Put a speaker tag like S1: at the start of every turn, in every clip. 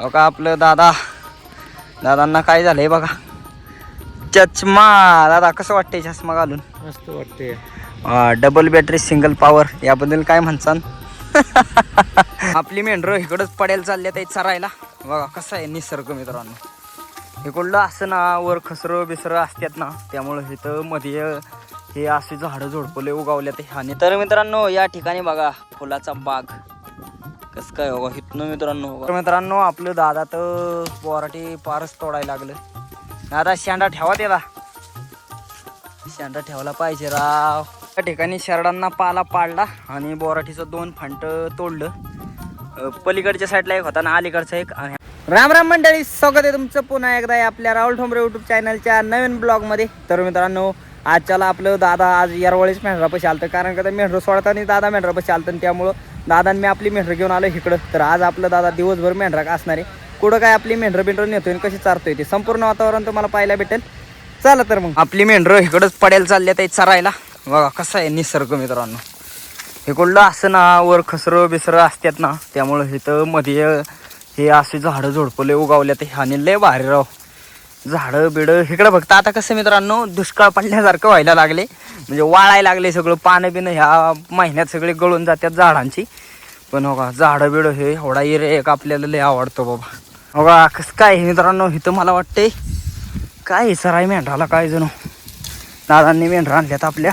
S1: हो का आपलं दादा दादांना काय झालंय बघा. चष्मा दादा कसं वाटतंय चष्मा घालून?
S2: मस्त वाटते
S1: डबल बॅटरी सिंगल पॉवर याबद्दल काय म्हणसान? आपली मेंढरं इकडंच पडेल चालल्या ते चरायला. बघा कसं आहे निसर्ग मित्रांनो. इकडलं असं ना वर खसरं बिसरं असतात ना त्यामुळं इथं मध्ये हे असे झाडं झोडपले उगावले ते आणि तर मित्रांनो या ठिकाणी बघा फुलाचा बाग. कसं काय होगा इथनं मित्रांनो तर मित्रांनो आपलं दादा तर बोराटी पारच तोडायला लागलं. दादा शेंडा ठेवा त्याला. शेंडा ठेवला पाहिजे राव. त्या ठिकाणी शरडांना पाला पाडला आणि बोराठीचं दोन फांट तोडलं. पलीकडच्या साईडला एक होता ना अलीकडचा एक. आणि राम राम मंडळी स्वागत आहे तुमचं पुन्हा एकदा आपल्या राहुल ठोंबरे युट्यूब चॅनलच्या नवीन ब्लॉगमध्ये तर मित्रांनो आजच्याला आपलं दादा आज यारवळीच मेंढरापाशी आलतं. कारण का ते मेंढरं सोडताना दादा मेंढरापाशी आलतं त्यामुळं दादा मी आपली मेंढरं घेऊन आलो इकडं. तर आज आपलं दादा दिवसभर मेंढरा असणार आहे. कुठं काय आपली मेंढरं बिंढरं नेतोय आणि कशी चारतोय ते? संपूर्ण वातावरण तुम्हाला पाहायला भेटेल. चला तर मग. आपली मेंढरं इकडंच पडायला चालल्या आहेत चरायला. बघा कसं आहे निसर्ग मित्रांनो. इकडलं असं ना वर खसरं बिसरं असतात ना त्यामुळं इथं मध्ये हे असे झाडं झोडपले उगावले ते आणि लय भारी राव. झाडं बिडं इकडं फक्त आता कसं मित्रांनो दुष्काळ पडल्यासारखं व्हायला लागले. म्हणजे वाळायला लागले सगळं पानं बिनं ह्या महिन्यात सगळे गळून जातात झाडांची. पण हो का झाडं बिडं हे एवढा एरिया एक आपल्याला लय आवडतो बाबा. हो का कसं काय मित्रांनो इथं मला वाटते काय आहे सराय मेंढराला काय जणू. दादांनी मेंढरा आणल्यात आपल्या.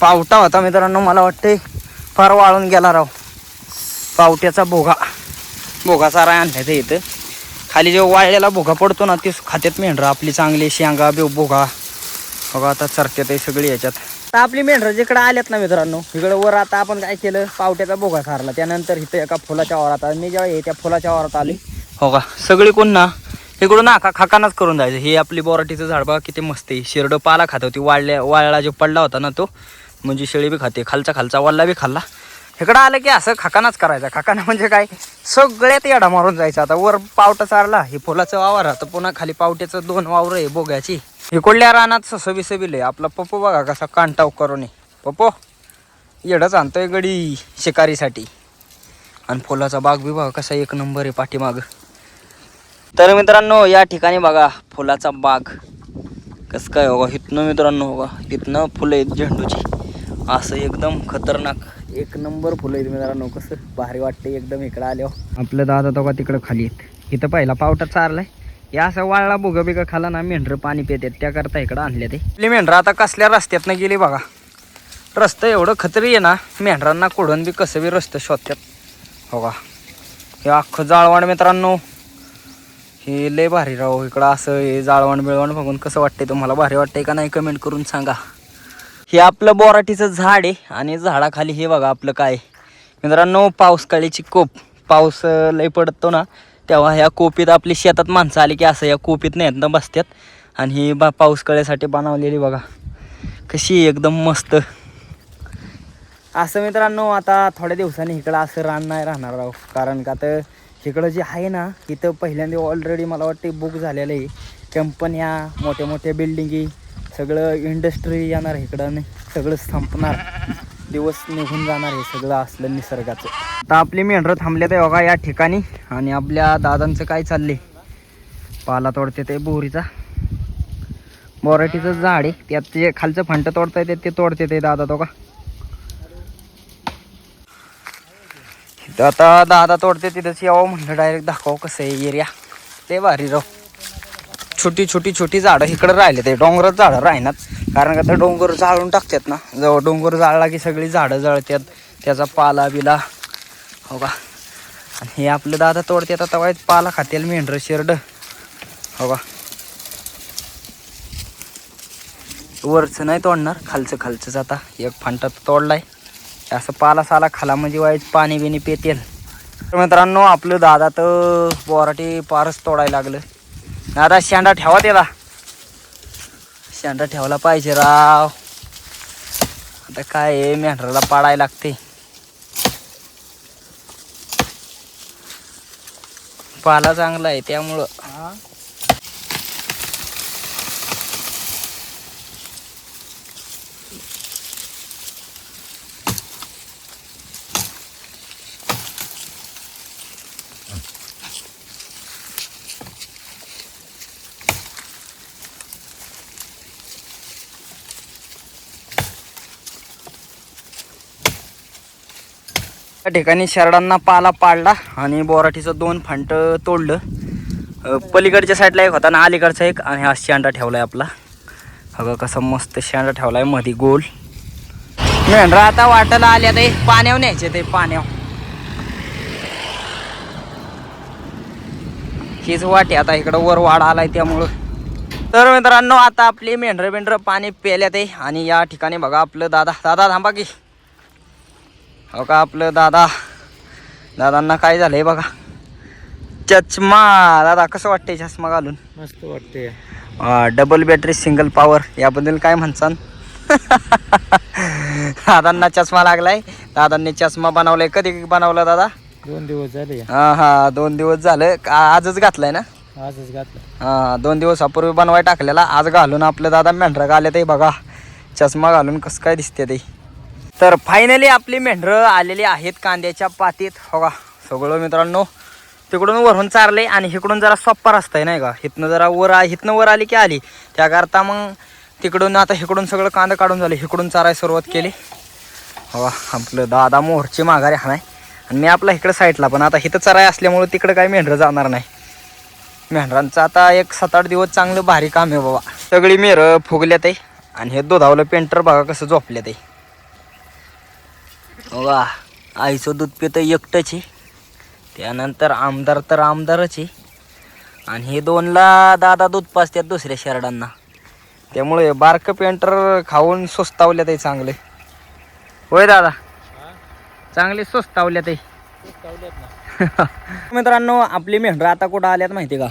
S1: पावटा होता मित्रांनो मला वाटते फार वाळून गेला राव. पावट्याचा भोगा. भोगा सारा आणल्यात इथं. खाली जो वाळलेला भोगा पडतो ना ते खात्यात मेंढरा आपली चांगली शेंगा बिव भोगा हो बघा आता चरत्यात आहे सगळी याच्यात. आता आपली मेंढरं जिकडे आल्यात ना मित्रांनो इकडं वर आता आपण काय केलं पावट्याचा भोगा सारला त्यानंतर इथं एका फुलाच्या वावरात आलो. मी जेव्हा हे त्या फुलाच्या वावरात आले. हो का? सगळी कोण ना? इकडून ना खाकानाच करून जायचं. हे आपली बोराटीचं झाड बघा किती मस्त आहे. शिरडं पाला खात होती. वाळल्या वाळला जो पडला होता ना तो म्हणजे शेळी बी खाते. खालचा खालचा वल्ला बी खाल्ला. इकडं आलं की असं खाकानाच करायचा. खाकाना म्हणजे काय? सगळ्यात येडा मारून जायचं. आता वर पावटा चारला हे फुलाचं वावर आता पुन्हा खाली पावट्याचं दोन वावर आहे बोग्याची. इकडल्या रानात ससं सबिल आहे आपला पप्पो बघा कसा कांटाव करून आहे. पप्पो येडच आणतोय गडी शिकारीसाठी. आणि फुलाचा बाग बी बघा कसा एक नंबर आहे पाठीमाग. तर मित्रांनो या ठिकाणी बघा फुलाचा बाग. कसं काय हो इथनं मित्रांनो होगा. इथनं फुलं आहेत झेंडूची. असं एकदम खतरनाक. एक नंबर फुलं आहेत मित्रांनो कसं भारी वाटते एकदम इकडं आल्यावर. आपलं दादा तो का तिकडं खाली आहेत. इथं पहिला पावटा चारलाय. हे असं वाळला बुगा बिगा खाला ना मेंढरं पाणी पितात त्याकरता इकडं आणले ते. आपली मेंढरं आता कसल्या रस्त्यातनं गेली बघा. रस्ता एवढं खतरी आहे ना मेंढरांना कुडून बी कसं बी रस्ते शोधतात. हो का? हे अख्खं जाळवाण मित्रांनो. हे लय भारी राव इकडं असं हे जाळवण बिळवण बघून कसं वाटतंय तुम्हाला? भारी वाटतंय का नाही? कमेंट करून सांगा. हे आपलं बोराटीचं झाड आहे आणि झाडाखाली हे बघा आपलं काय मित्रांनो पाऊसकाळीची कोप. पाऊस लई लय पडतो ना तेव्हा ह्या कोपीत आपली शेतात माणसं आली की असं या कोपीत नाही ना बसतात आणि ही बा पाऊसकाळीसाठी बनवलेली बघा. कशी एकदम मस्त. असं मित्रांनो आता थोड्या दिवसांनी इकडं असं रान नाही राहणार राव. कारण का तर इकडं जे आहे ना इथं पहिल्यांदा ऑलरेडी मला वाटते बुक झालेलं आहे. कंपन्या मोठ्या मोठ्या बिल्डिंगी सगळं इंडस्ट्री येणार इकडं आणि सगळं संपणार. दिवस निघून जाणार हे सगळं असलं निसर्गाचं. आता आपली मेंढरं थांबले ते बघा या ठिकाणी आणि आपल्या दादांचं काय चालले पाला तोडते ते बोरीचा. बोराटीचं झाड आहे. त्यात जे खालचं फंट तोडता येते ते तोडते ते दादा तो का इथं आता दादा तोडते तिथंच यावं म्हणलं डायरेक्ट दाखव कसं आहे एरिया ते भारी राव. छोटी छोटी छोटी झाडं इकडं राहिले ते. डोंगरात झाडं राहणार. कारण का ते डोंगर जाळून टाकतात ना. जवळ डोंगर जाळला की सगळी झाडं जळतात. त्याचा पाला बिला. हो का? आणि हे आपलं दादा तोडतात. आता वाईट पाला खातील मेंढर शेरड. हो का? वरचं नाही तोडणार. खालचं खालचंच आता. एक फांटा तोडलाय. असं पाला साला खाला म्हणजे वाईट पाणी बिणी पेतेल. तर मित्रांनो आपलं दादा तर बोराटी पारच तोडायला लागलं. दादा शेंडा ठेवा त्याला. शेंडा ठेवला पाहिजे राव. आता काय आहे मेंढराला पाडायला लागते. पाला चांगला आहे त्यामुळं. त्या ठिकाणी शरडांना पाला पाडला आणि बोराटीचं दोन फांट तोडलं. पलीकडच्या साईडला एक होता ना अलीकडचा एक आणि हा शेंडा आहे आपला. अगं कसा मस्त शेंडा ठेवला आहे मध्ये गोल. मेंढरा आता वाटायला आल्या ते पाण्यावर न्यायचे ते पाण्यावर. हीच वाटे आता इकडं वर वाढ आलाय त्यामुळं. तर मित्रांनो आता आपली मेंढरं बिंढरं पाणी प्यायल्यात आहे आणि या ठिकाणी बघा आपलं दादा. दादा थांबा की. हो का आपलं दादा? दादांना काय झालंय बघा. चष्मा दादा कसं वाटतंय चष्मा घालून?
S2: मस्त वाटते
S1: डबल बॅटरी सिंगल पॉवर याबद्दल काय म्हणसान? दादांना चष्मा लागलाय. दादांनी चष्मा बनवलाय. कधी बनवला दादा?
S2: दोन दिवस झाले.
S1: हा हा दोन दिवस झालं. का- आजच घातलाय ना?
S2: आजच घातलं
S1: हा दोन दिवसापूर्वी बनवाय टाकलेला. आज घालून आपलं दादा मेंढरं आले ते बघा. चष्मा घालून कसं काय दिसते ते. तर फायनली आपली मेंढरं आलेली आहेत कांद्याच्या पातीत. हो का सगळं मित्रांनो तिकडून वरून चारले आणि इकडून जरा सोप्पा रस्ता आहे नाही का? इथनं जरा वर आ- इथनं वर आली की आली. त्याकरता मग तिकडून आता इकडून सगळं कांदा काढून झालं. इकडून चारायला सुरुवात केली. हो आपलं दादा मोहरची माघारी हा नाही आणि मी आपला इकडं साईडला पण आता इथं चराय असल्यामुळे तिकडं काही मेंढरं जाणार नाही. मेंढरांचं आता एक सात आठ दिवस चांगलं भारी काम आहे बाबा. सगळी मेरं फुगल्यात आहे आणि हे दुधावलं पेंटर बघा कसं झोपल्यात आहे बघा आईचं दूध पितं एकटंच आहे. त्यानंतर आमदार तर आमदारच आहे. आणि हे दोनला दादा दूध पाजतात दुसऱ्या शरडांना. त्यामुळे बारकं पेंटर खाऊन स्वस्तावल्यात आहे चांगले. होय दादा? चांगले स्वस्तावल्यात आहे. मित्रांनो आपली मेंढरं आता कुठं आल्यात माहिती का?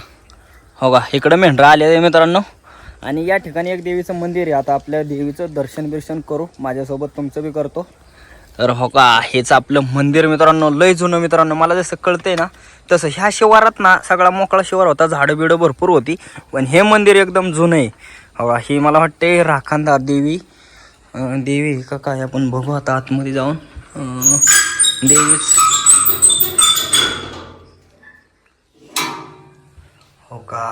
S1: हो का? इकडं मेंढरं आले आहे मित्रांनो. आणि या ठिकाणी एक देवीचं मंदिर आहे. आता आपल्या देवीचं दर्शन बिर्शन करू. माझ्यासोबत तुमचं बी करतो. तर हो का हेच आपलं मंदिर मित्रांनो लय जुनं मित्रांनो मला जसं कळतंय ना तसं ह्या शिवारात ना सगळा मोकळा शिवार होता झाडं बिडं भरपूर होती पण हे मंदिर एकदम जुनं आहे. हो का मला वाटते राखणदार देवी देवी का काय आपण बघू आता आतमध्ये जाऊन. देवीच हो का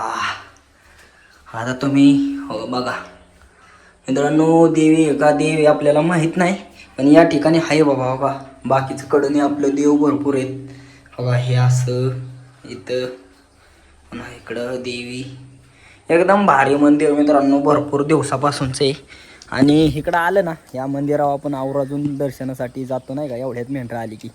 S1: आता तुम्ही हो बघा. मित्रांनो देवी का देवी आपल्याला माहीत नाही. पण या ठिकाणी आहे बाबा बाबा बाकीचं कडने आपलं देव भरपूर आहेत. हो हे असं इथं पुन्हा इकडं देवी. एकदम भारी मंदिर मित्रांनो भरपूर दिवसापासूनच आहे. आणि इकडं आलं ना या मंदिरावर आपण आवराजून दर्शनासाठी जातो नाही का? एवढ्यात मेंढरा आली की.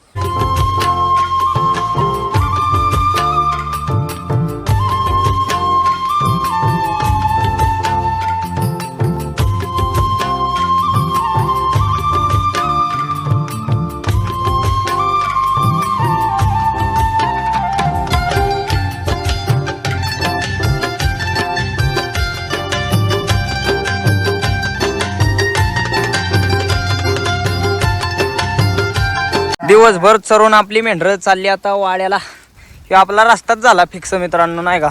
S1: दिवसभर चरून आपली मेंढरं चालली आता वाड्याला. किंवा आपला रस्ताच झाला फिक्स मित्रांनो नाही का?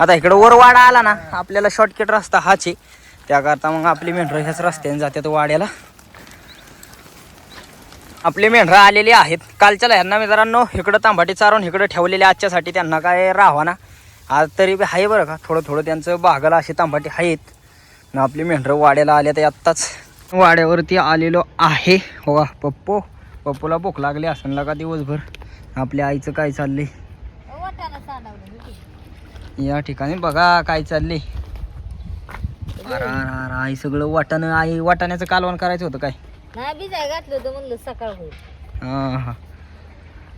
S1: आता इकडं वर वाडा आला ना आपल्याला शॉर्टकट रस्ता हाच आहे. त्याकरता मग आपली मेंढरं ह्याच रस्त्याने जातात वाड्याला. आपली मेंढरं आलेली आहेत. कालच्याला ह्यांना मित्रांनो इकडं तांबाटी चारून इकडं ठेवलेले आजच्यासाठी त्यांना काय राहावा ना? आज तरी बी आहे बरं का? थोडं थोडं त्यांचं बागाला असे तांबाटी आहेत ना आपली मेंढरं वाड्याला आल्या तर आत्ताच. वाड्यावरती आलेलो आहे. हो पप्पू? पप्पूला भूक लागली असेल का दिवसभर? आपल्या आईचं काय चाललंय? या ठिकाणी बघा काय अरे, आई सगळं वाटाणं आई वाटाण्याचं कालवण करायचं होतं काय?
S3: घातलं होतं म्हणलं सकाळ
S1: हा हा.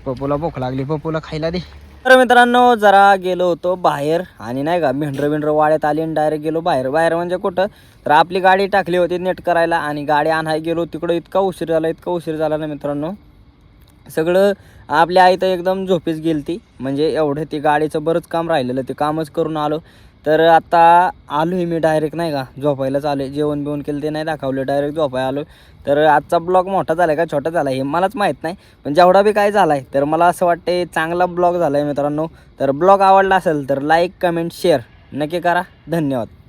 S1: पप्पूला भूक लागली पप्पूला खायला दे. तर मित्रांनो जरा गेलो होतो बाहेर आणि नाही का मेंढरं बिंढरं वाड्यात आली आणि डायरेक्ट गेलो बाहेर. बाहेर म्हणजे कुठं? तर आपली गाडी टाकली होती नेट करायला आणि गाडी आणायला गेलो तिकडं. इतका उशीर झाला इतका उशीर झाला ना मित्रांनो. सगळं आपल्या आई तर एकदम झोपीच गेली ती म्हणजे एवढं ती गाडीचं बरंच काम राहिलेलं ते कामच करून आलो. तर आता आलो आहे मी डायरेक्ट नाही का? झोपायलाच आलो आहे. जेवण बिवण केलं ते नाही दाखवलं. डायरेक्ट झोपायला आलो. तर आजचा ब्लॉग मोठा झाला आहे का? छोटा झाला हे मलाच माहीत नाही. पण जेवढा बी काय झाला आहे तर मला असं वाटते चांगला ब्लॉग झाला आहे मित्रांनो. तर ब्लॉग आवडला असेल तर लाईक कमेंट शेअर नक्की करा. धन्यवाद.